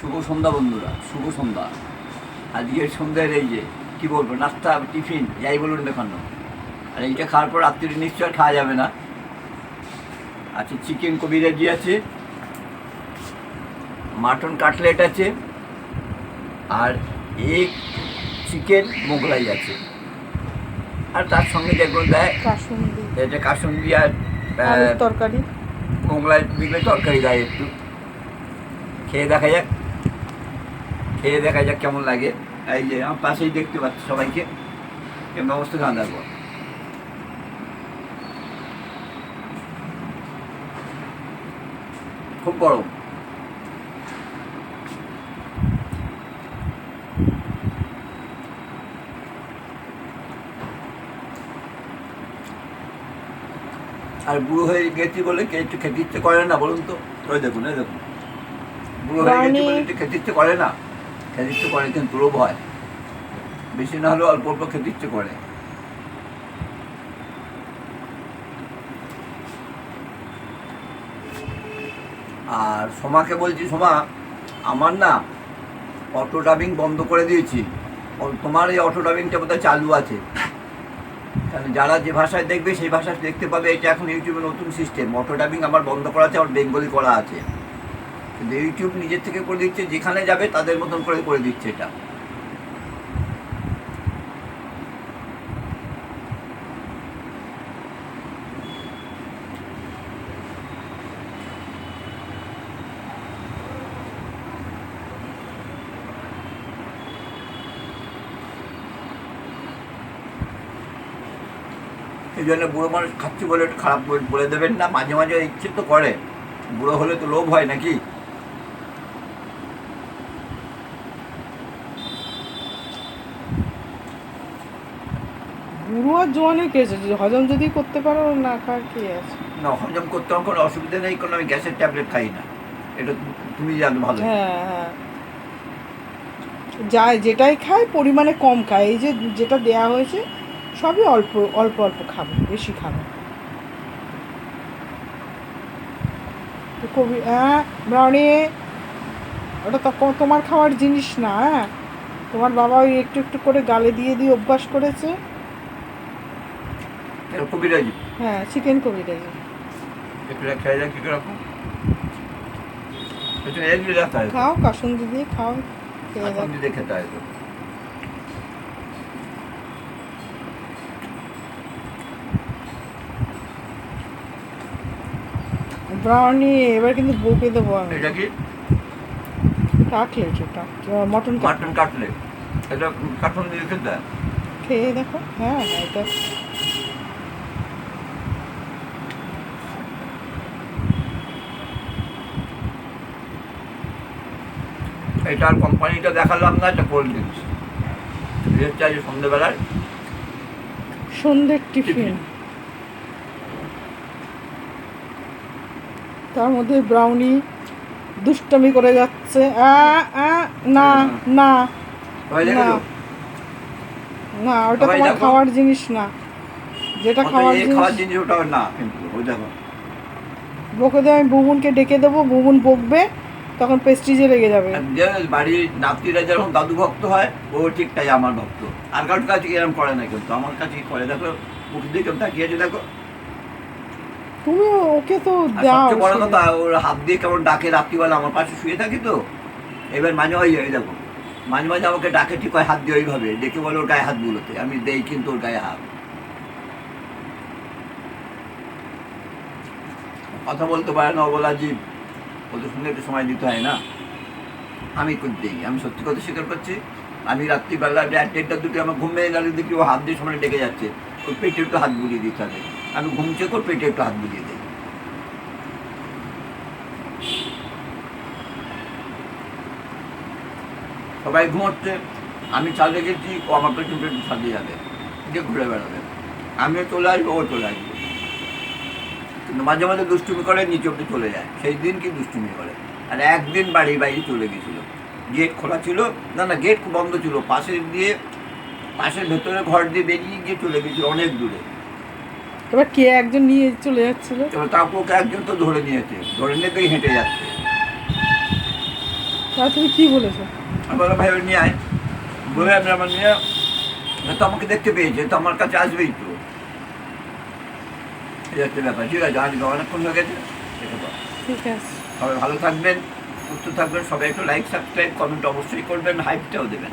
শুভ সন্ধ্যা বন্ধুরা শুভ সন্ধ্যা। আজকের সন্ধ্যার এই যে কি বলব নাস্তা টিফিন যাই বলুন দেখানো। আর এইটা খাওয়ার পর রাত্রি নিশ্চয় খাওয়া যাবে না। আচ্ছা চিকেন কবিরাজি আছে মাটন কাটলেট আছে আর এগ চিকেন মোগলাই আছে। আর তার সঙ্গে যেগুলো দেয় এটা কাসুন্দি আর তরকারি। মোগলাই দিলে তরকারি দেয় একটু। খেয়ে দেখা যাক। খেয়ে দেখা যাক কেমন লাগে। এই যে আমার পাশেই দেখতে পাচ্ছি সবাইকে। কেমন অবস্থা খাওয়া দাওয়া খুব গরম। আর বুড়ো হয়ে গেছি বলে কে একটু খেতে ইচ্ছে করে না বলুন তো? ওই দেখুন এই দেখুন। বুড়ো হয়ে গেছি বলে একটু খেতে ইচ্ছে করে না? খেতে করে, কিন্তু লোভ হয়। বেশি না হলেও অল্প অল্প খেতে ইচ্ছে করে। আর সোমাকে বলছি, সোমা, আমার না অটো ডাবিং বন্ধ করে দিয়েছি। তোমার এই অটো ডাবিংটা বোধহয় চালু আছে। তাহলে যারা যে ভাষায় দেখবে, সেই ভাষায় দেখতে পাবে, এটা এখন ইউটিউবে নতুন সিস্টেম অটো ডাবিং আমার বন্ধ করা আছে আমার বেঙ্গলি করা আছে। কিন্তু ইউটিউব নিজের থেকে করে দিচ্ছে, যেখানে যাবে তাদের মতন করে করে দিচ্ছে এটা। এই জন্য বুড়ো মানুষ খাচ্ছি বলে খারাপ বলে- দেবেন না, মাঝে মাঝে ইচ্ছে তো করে। বুড়ো হলে তো লোভ হয় নাকি? বুড়ো আর জোয়ানের কে আছে। হজম যদি করতে পারো না খাওয়ার কি আছে? না হজম করতে আমার কোনো অসুবিধা নেই কোনো আমি গ্যাসের ট্যাবলেট খাই না। এটা তুমি জানো ভালো হ্যাঁ হ্যাঁ। যা যেটাই খায় পরিমাণে কম খায়। এই যে যেটা দেয়া হয়েছে সবই অল্প অল্প অল্প খাবে বেশি খাবে কবি হ্যাঁ ব্রাউনি ওটা তো তোমার খাওয়ার জিনিস না হ্যাঁ? তোমার বাবা ওই একটু একটু করে গালে দিয়ে দিয়ে অভ্যাস করেছে। কবিরাজি? হ্যাঁ চিকেন কবিরাজি। একটু খেয়ে যাক কি রকম হয় খাও কাসুন্দি দিয়ে খাও খেয়ে এখন খেতে হয় ব্রাউনি এবার কিন্তু বকে দেবো আমি। এটা কি? কাটলেট এটা মটন কাটলেট। কাটলেট। এটা কাটন দিয়ে খেতে খেয়ে দেখো হ্যাঁ হ্যাঁ এটা এটার কোম্পানিটা দেখালাম না এটা কোল্ড ড্রিঙ্কস হচ্ছে আজ সন্ধ্যেবেলার সন্ধ্যের টিফিন। তার মধ্যে ব্রাউনি দুষ্টমি করে যাচ্ছে। না না সবাই দেখে তো? না ওটা তোমার খাওয়ার জিনিস না। যেটা খাওয়ার জিনিস ওটাও না কিন্তু ওই দেখো। বকে দেবো আমি বুবুনকে ডেকে দেবো বুবুন বকবে। তখন পেস্টিজে লেগে যাবে। বাড়ির নাতিরা যেরকম দাদু ভক্ত হয় ও ঠিক তাই আমার ভক্ত। আর কারোর কাছে এরকম করে না কিন্তু আমার কাছে করে? দেখো মুখ দিয়ে কেমন তাকিয়েছে দেখো। তুমি ওকে তো দাও বড় কথা ওর হাত দিয়ে কেমন ডাকে রাত্রিবেলা আমার পাশে শুয়ে থাকি তো এবার মাঝে দেখো মাঝে মাঝে আমাকে ডাকে ঠিক হয় হাত দিয়ে ওইভাবে ডেকে বলে ওর গায়ে হাত বুলোতে আমি দেই কিন্তু ওর গায়ে হাত। কথা বলতে পারে না ও বলা জীব ওদের সঙ্গে একটু সময় দিতে হয় না। আমি করে দিই, আমি সত্যি কথা স্বীকার করছি, আমি রাত্রিবেলা দেড়টা দুটো আমার ঘুম ভেঙে গেলে দেখি ও হাত দিয়ে সময় ডেকে যাচ্ছে, ওর পেটে একটু হাত বুলিয়ে দিতে হবে। আমি ঘুম চেক ওর পেটে একটু হাত বুলিয়ে দিই। সবাই ঘুমোচ্ছে, আমি চালে গেছি, ও আমার পেছন পেছন ছাদে যাবে, গিয়ে ঘুরে বেড়াবে। আমিও চলে আসব, ও চলে আসবে। কিন্তু মাঝে মাঝে দুষ্টুমি করে নিচে অব্দি চলে যায়। সেই দিন কি দুষ্টুমি করে। আর একদিন বাড়ির বাইরে চলে গেছিল। গেট খোলা ছিল। না না গেট বন্ধ ছিল। পাশের দিয়ে পাশের ভেতরে ঘর দিয়ে বেরিয়ে গিয়ে চলে গেছিল অনেক দূরে। এবার কে একজন নিয়ে চলে যাচ্ছিল? এবার তারপর ওকে একজন তো ধরে নিয়েছে। ধরে নিয়ে হেঁটে যাচ্ছে। তাহলে তুমি কি বলেছ? আমি বললাম ভাই নিয়ে আয়। বলে আমি আমার নিয়ে তো আমাকে দেখতে পেয়েছে। তো আমার কাছে আসবেই তো। এই হচ্ছে ব্যাপার। ঠিক আছে আজকে অনেকক্ষণ হয়ে গেছে ঠিক আছে। সবাই ভালো থাকবেন সুস্থ থাকবেন সবাই একটু লাইক সাবস্ক্রাইব কমেন্ট অবশ্যই করবেন হাইপটাও দেবেন।